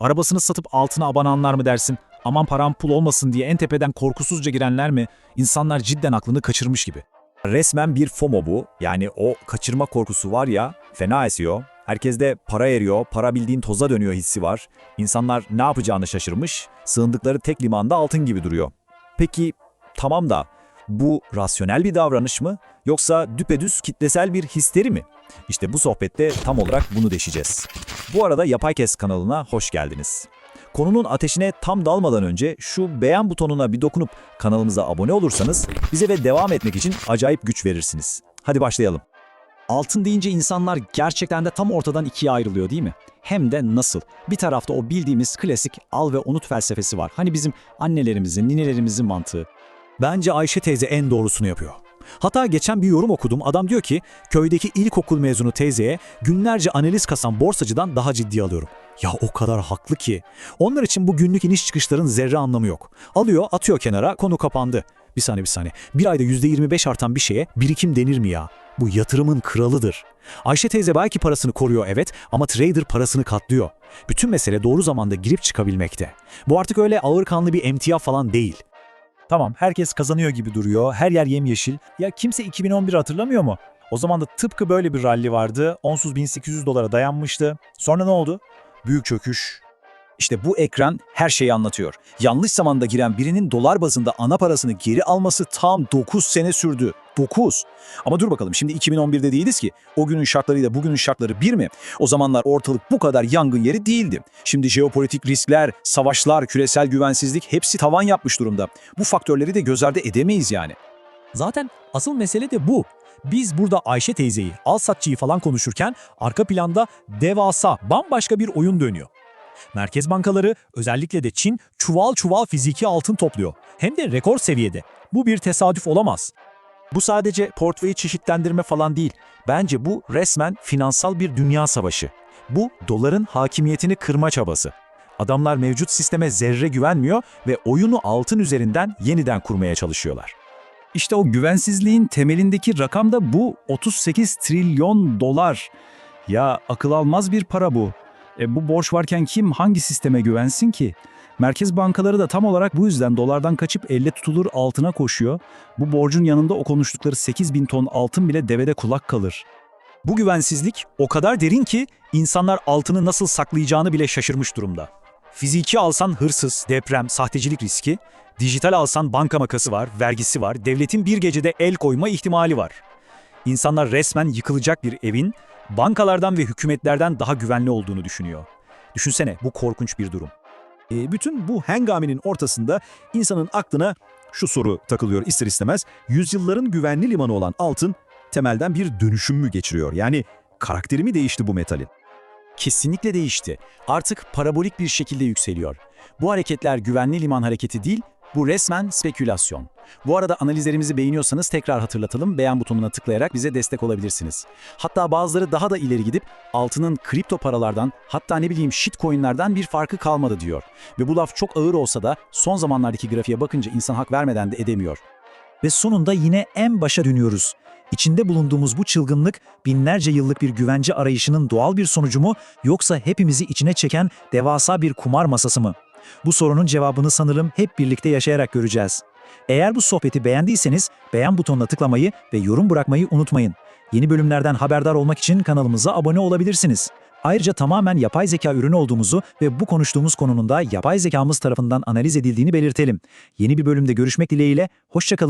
Arabasını satıp altına abananlar mı dersin? Aman param pul olmasın diye en tepeden korkusuzca girenler mi? İnsanlar cidden aklını kaçırmış gibi. Resmen bir FOMO bu. Yani o kaçırma korkusu var ya fena esiyor. Herkeste para eriyor, para bildiğin toza dönüyor hissi var. İnsanlar ne yapacağını şaşırmış, sığındıkları tek limanda altın gibi duruyor. Peki tamam da bu rasyonel bir davranış mı yoksa düpedüz kitlesel bir histeri mi? İşte bu sohbette tam olarak bunu deşeceğiz. Bu arada Yapay Kes kanalına hoş geldiniz. Konunun ateşine tam dalmadan önce şu beğen butonuna bir dokunup kanalımıza abone olursanız bize ve devam etmek için acayip güç verirsiniz. Hadi başlayalım. Altın deyince insanlar gerçekten de tam ortadan ikiye ayrılıyor değil mi? Hem de nasıl? Bir tarafta o bildiğimiz klasik al ve unut felsefesi var. Hani bizim annelerimizin, ninelerimizin mantığı. Bence Ayşe teyze en doğrusunu yapıyor. Hatta geçen bir yorum okudum. Adam diyor ki köydeki ilkokul mezunu teyzeye günlerce analiz kasan borsacıdan daha ciddi alıyorum. Ya o kadar haklı ki. Onlar için bu günlük iniş çıkışların zerre anlamı yok. Alıyor, atıyor kenara, konu kapandı. Bir saniye bir saniye. Bir ayda %25 artan bir şeye birikim denir mi ya? Bu yatırımın kralıdır. Ayşe teyze belki parasını koruyor evet ama trader parasını katlıyor. Bütün mesele doğru zamanda girip çıkabilmekte. Bu artık öyle ağır kanlı bir emtia falan değil. Tamam herkes kazanıyor gibi duruyor. Her yer yemyeşil. Ya kimse 2011 hatırlamıyor mu? O zaman da tıpkı böyle bir rally vardı. Onsuz 1800 dolara dayanmıştı. Sonra ne oldu? Büyük çöküş. İşte bu ekran her şeyi anlatıyor. Yanlış zamanda giren birinin dolar bazında ana parasını geri alması tam 9 sene sürdü. 9. Ama dur bakalım şimdi 2011'de değiliz ki. O günün şartlarıyla bugünün şartları bir mi? O zamanlar ortalık bu kadar yangın yeri değildi. Şimdi jeopolitik riskler, savaşlar, küresel güvensizlik hepsi tavan yapmış durumda. Bu faktörleri de göz ardı edemeyiz yani. Zaten asıl mesele de bu. Biz burada Ayşe teyzeyi, al satçıyı falan konuşurken arka planda devasa, bambaşka bir oyun dönüyor. Merkez bankaları, özellikle de Çin, çuval çuval fiziki altın topluyor. Hem de rekor seviyede. Bu bir tesadüf olamaz. Bu sadece portföyü çeşitlendirme falan değil. Bence bu resmen finansal bir dünya savaşı. Bu doların hakimiyetini kırma çabası. Adamlar mevcut sisteme zerre güvenmiyor ve oyunu altın üzerinden yeniden kurmaya çalışıyorlar. İşte o güvensizliğin temelindeki rakam da bu 38 trilyon dolar. Ya akıl almaz bir para bu. E, bu borç varken kim hangi sisteme güvensin ki? Merkez bankaları da tam olarak bu yüzden dolardan kaçıp elle tutulur altına koşuyor. Bu borcun yanında o konuştukları 8 bin ton altın bile devede kulak kalır. Bu güvensizlik o kadar derin ki insanlar altını nasıl saklayacağını bile şaşırmış durumda. Fiziki alsan hırsız, deprem, sahtecilik riski, dijital alsan banka makası var, vergisi var, devletin bir gecede el koyma ihtimali var. İnsanlar resmen yıkılacak bir evin bankalardan ve hükümetlerden daha güvenli olduğunu düşünüyor. Düşünsene bu korkunç bir durum. E, bütün bu hengaminin ortasında insanın aklına şu soru takılıyor ister istemez. Yüzyılların güvenli limanı olan altın temelden bir dönüşüm mü geçiriyor? Yani karakteri mi değişti bu metalin? Kesinlikle değişti. Artık parabolik bir şekilde yükseliyor. Bu hareketler güvenli liman hareketi değil, bu resmen spekülasyon. Bu arada analizlerimizi beğeniyorsanız tekrar hatırlatalım. Beğen butonuna tıklayarak bize destek olabilirsiniz. Hatta bazıları daha da ileri gidip altının kripto paralardan hatta ne bileyim shitcoinlerden bir farkı kalmadı diyor. Ve bu laf çok ağır olsa da son zamanlardaki grafiğe bakınca insan hak vermeden de edemiyor. Ve sonunda yine en başa dönüyoruz. İçinde bulunduğumuz bu çılgınlık binlerce yıllık bir güvence arayışının doğal bir sonucu mu yoksa hepimizi içine çeken devasa bir kumar masası mı? Bu sorunun cevabını sanırım hep birlikte yaşayarak göreceğiz. Eğer bu sohbeti beğendiyseniz beğen butonuna tıklamayı ve yorum bırakmayı unutmayın. Yeni bölümlerden haberdar olmak için kanalımıza abone olabilirsiniz. Ayrıca tamamen yapay zeka ürünü olduğumuzu ve bu konuştuğumuz konunun da yapay zekamız tarafından analiz edildiğini belirtelim. Yeni bir bölümde görüşmek dileğiyle, hoşçakalın.